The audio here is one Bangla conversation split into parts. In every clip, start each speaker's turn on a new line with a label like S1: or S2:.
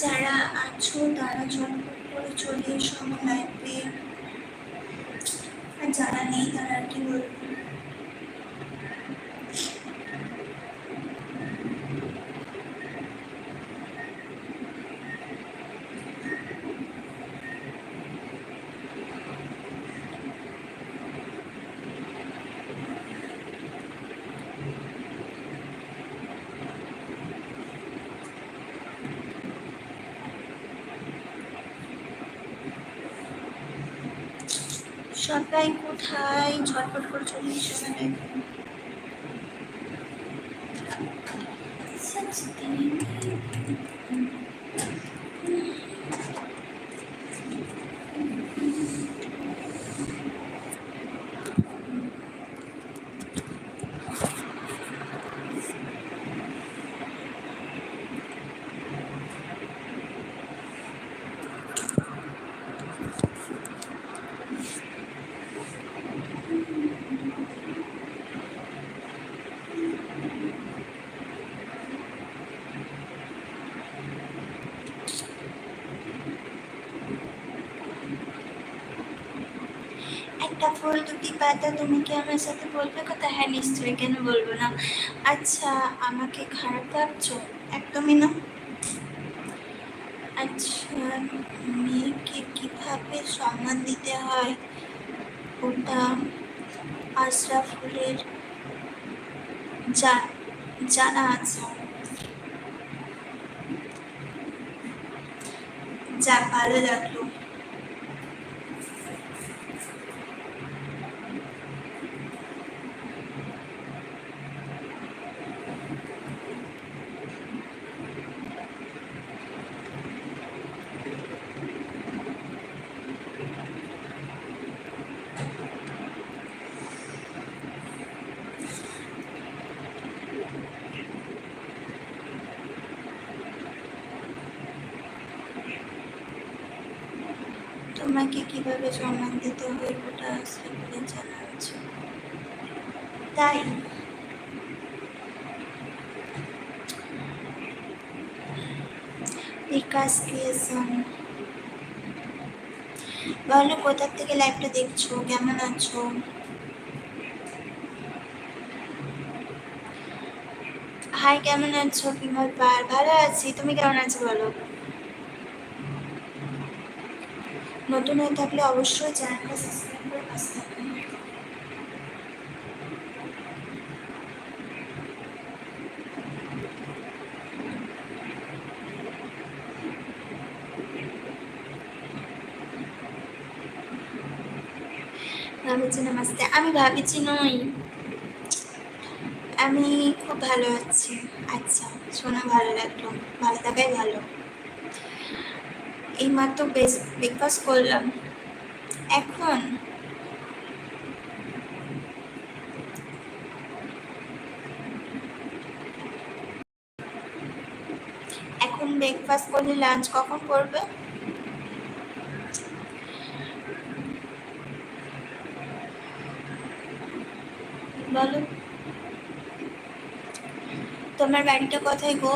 S1: যারা আছো, তারা ঝটপট করে চলে এসো, আমার আর যারা নেই, তারা আর কি বলব? সবাই কোথায়? ঝটপট করে চলে এসো আমার লাইফে একটা ফুল দুটি পাতা তুমি কি আমার সাথে বলবে? কথা? হ্যাঁ নিশ্চয়ই, কেন বলব না? আচ্ছা আমাকে খারাপ ভাবছ? একদমই না। আচ্ছা মেয়েকে কীভাবে সম্মান দিতে হয়? ওটা আশরাফুলের জা- জানা আছে। যা ভালো লাগল। তোমাকে কীভাবে সম্মান দিতে হয় ওটা আশরাফুলের জানা আছে তাই। বিকাশ ক্রিয়েশন বলো কোথা থেকে লাইভটা দেখছ? কেমন আছো? হাই কেমন আছো? বিমল পাল ভালো আছি। তুমি কেমন আছো বলো? নতুন হয়ে থাকলে অবশ্যই চ্যানেলটা সাবস্ক্রাইব করে পাশে থাকবেন। ভাবিছি নমস্তে। আমি ভাবিছি নই। আমি খুব ভালো আছি। আচ্ছা শোনা ভালো লাগল। ভালো থাকাই ভালো। এইমাত্র ব্রেকফাস্ট করলাম। এখন এখন ব্রেকফাস্ট করলে লাঞ্চ কখন করবে? বলো। তোমার বাড়িটা কোথায় গো?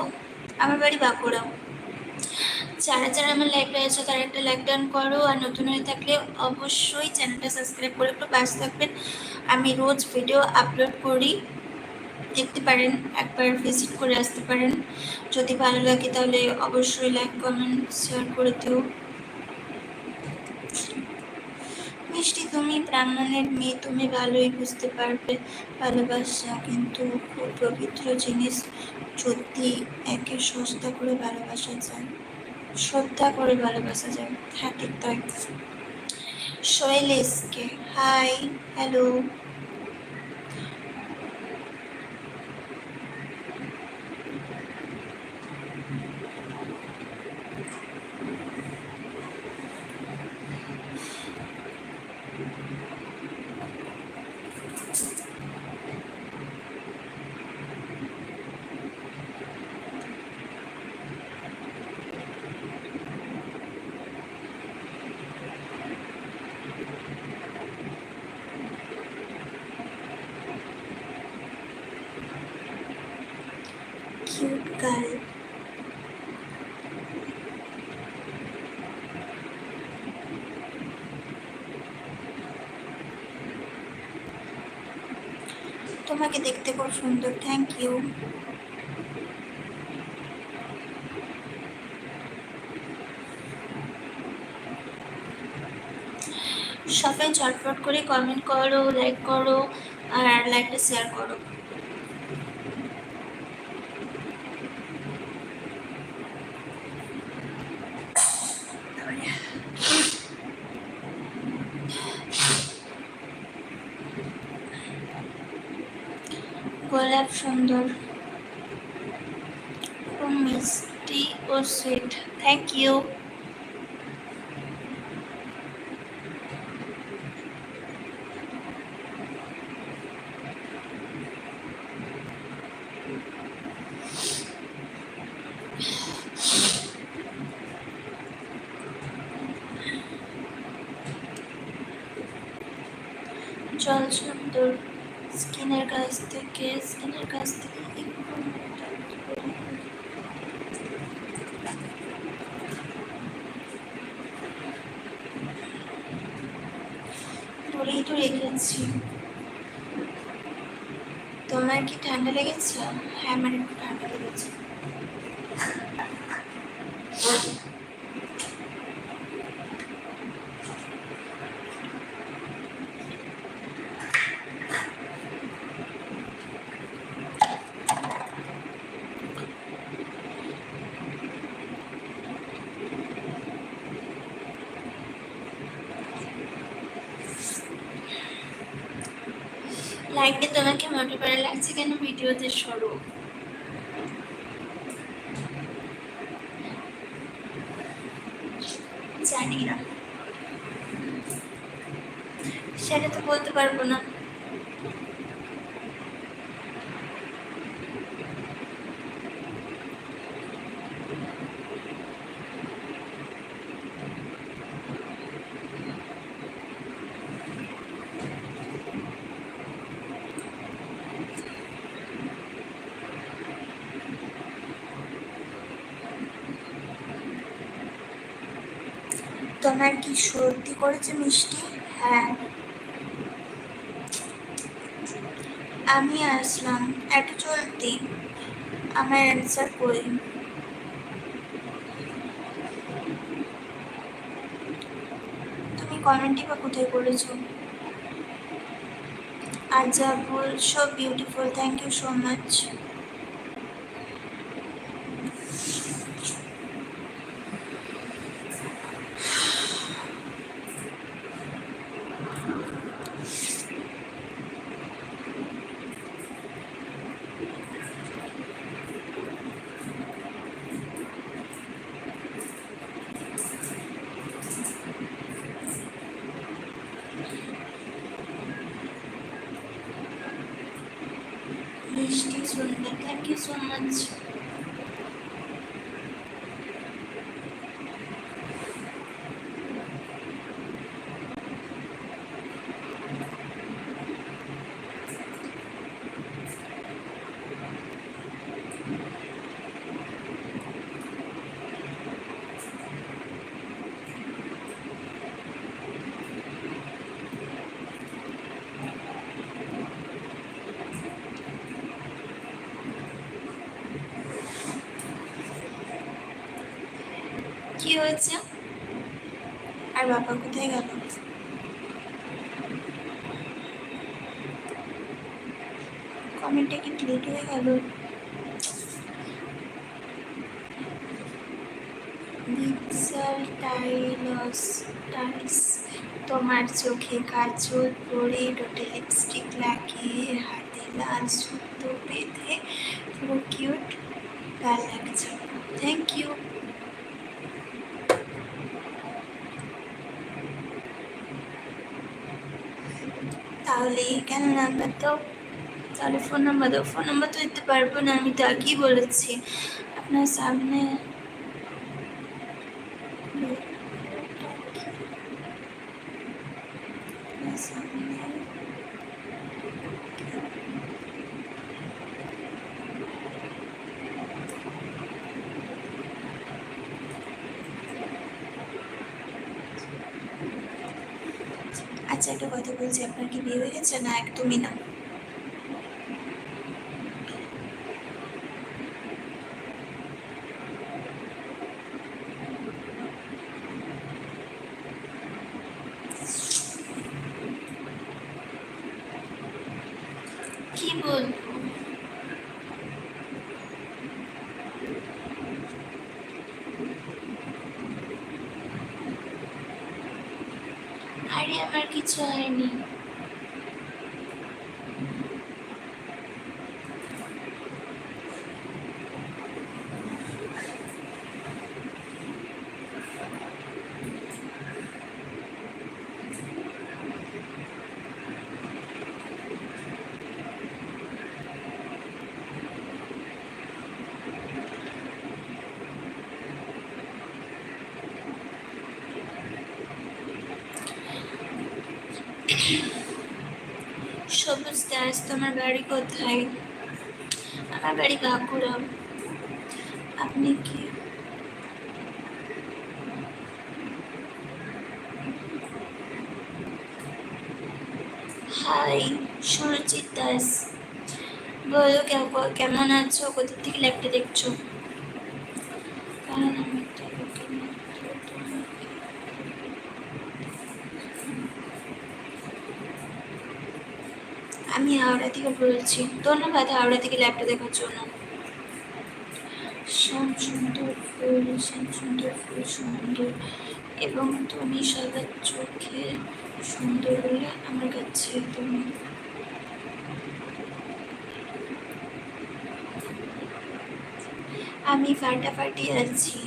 S1: আমার বাড়ি বাঁকুড়া। যারা যারা আমার লাইভে আছো, তারা একটা লাইক ডান করো। আর নতুন হয়ে থাকলে অবশ্যই চ্যানেলটা সাবস্ক্রাইব করে একটু পাশে থাকবেন। আমি রোজ ভিডিও আপলোড করি। দেখতে পারেন, একবার ভিজিট করে আসতে পারেন। যদি ভালো লাগে তাহলে অবশ্যই লাইক কমেন্ট শেয়ার করে দিও। মিষ্টি, তুমি ব্রাহ্মণের মেয়ে, তুমি ভালোই বুঝতে পারবে। ভালোবাসা কিন্তু খুব পবিত্র জিনিস। যদি একে সস্তা করে ভালোবাসা যায়। শ্রদ্ধা করে ভালোবাসা যায়। হ্যাঁ ঠিক তাই। শৈলেশকে হাই হ্যালো তোমাকে দেখতে খুব সুন্দর থ্যাংক ইউ সবাই ঝটপট করে কমেন্ট করো লাইক করো, আর লাইকটা শেয়ার করো। গোলাপ সুন্দর খুব মিষ্টি ও সুইট থ্যাংক ইউ জল সুন্দর স্কিনের কাছ থেকে স্কিনের কাছ থেকে। ধরেই তো রেখেছি। তোমার কি ঠান্ডা লেগেছে? হ্যাঁ আমার একটু ঠান্ডা লেগেছে। লাইটে তোমাকে মোটে করে লাগছে কেন ভিডিওতে সরু? জানি না। সেটা তো বলতে পারব না। তোমার কি সর্দি করেছে মিষ্টি? হ্যাঁ। আমি আসলাম এত জলদি। আমার অ্যান্সার কই তুমি কমেন্টই বা কোথায় করেছ? Ajabul so beautiful thank you so much মিষ্টি সুন্দর থ্যাংক ইউ সো মাচ কি হয়েছে আর বাবা কোথায় গেল? কমেন্টে কি ডিলিট হয়ে গেল? তোমার চোখে কাজল পরে ডোটে লিপস্টিক লাগিয়ে হাতে লাল সুতো বেঁধে পুরো কিউট গাল লাগছে। থ্যাংক ইউ তাহলে কেন নাম্বার তো তাহলে ফোন নাম্বার দাও ফোন নাম্বার তো দিতে পারব না, আমি তো আগেই বলেছি। আপনার সামনে বিয়ে হয়ে গেছে না একদমই না? কি আমার কিছু হয়নি। সবুজ দাস তোমার বাড়ি কোথায়? আমার বাড়ি বাঁকুড়া। আপনি কি? হাই, সুরজিৎ দাস। বলো, কেমন আছো? কোথা থেকে ল্যাপটে দেখছ? কারণ আমি তো লোকের মধ্যে তোমাকে আমি হাওড়া থেকে বলছি। ধন্যবাদ হাওড়া থেকে ল্যাপটপ দেখার জন্য। সুন্দর ফুল সুন্দর ফুল, সুন্দর। এবং তুমি সবার চোখে সুন্দর বলে আমার কাছে তুমি। আমি ফাটাফাটি আছি।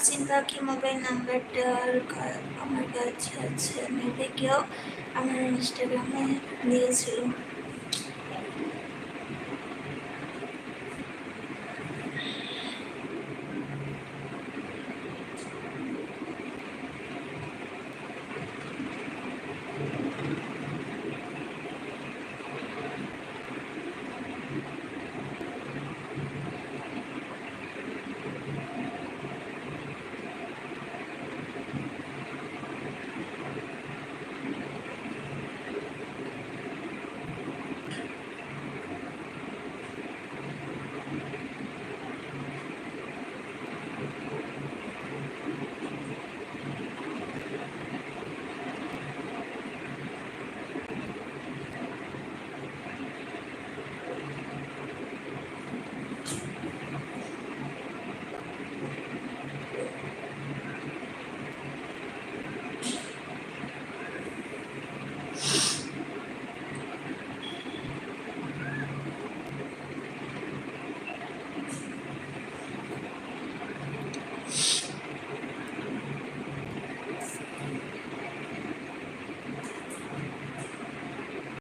S1: অচিন কি মোবাইল নাম্বারটা আমার কাছে আছে? আমি কেউ আমার ইনস্টাগ্রামে দিয়েছিল